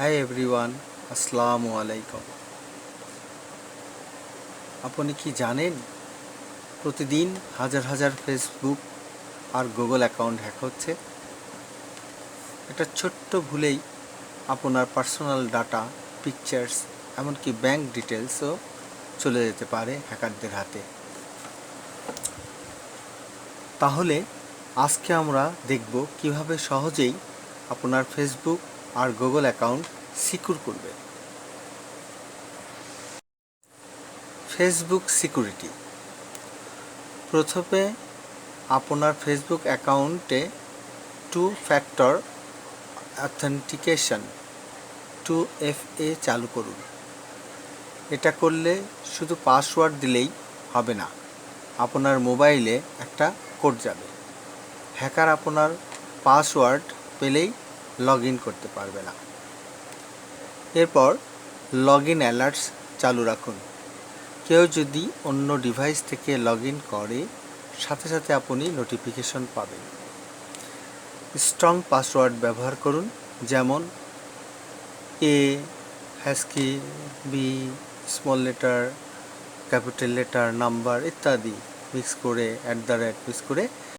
Hi everyone আসসালামু আলাইকুম আপনি কি জানেন, প্রতিদিন হাজার হাজার ফেসবুক আর গুগল অ্যাকাউন্ট হ্যাক হচ্ছে? একটা ছোট্ট ভুলেই আপনার পার্সোনাল ডাটা পিকচার্স এমনকি ব্যাংক ডিটেলসও চলে যেতে পারে হ্যাকারদের হাতে। তাহলে আজকে আমরা দেখব কীভাবে সহজেই আপনার ফেসবুক আর গুগল অ্যাকাউন্ট সিকিউর করবে। ফেসবুক সিকিউরিটি প্রথমে আপনার ফেসবুক অ্যাকাউন্টে two factor authentication two F A চালু করুন। এটা করলে শুধু পাসওয়ার্ড দিলেই হবে না, আপনার মোবাইলে একটা কোড যাবে। হ্যাকার আপনার পাসওয়ার্ড পেলেই লগ ইন করতে পারবে না। এরপর লগ ইন অ্যালার্টস চালু রাখুন। কেউ যদি অন্য ডিভাইস থেকে লগ ইন করে, সাথে সাথে আপনি নোটিফিকেশন পাবেন। স্ট্রং পাসওয়ার্ড ব্যবহার করুন, যেমন A হ্যাসকি B small letter capital letter number ইত্যাদি মিক্স করে অ্যাট দ্য রেট মিক্স করে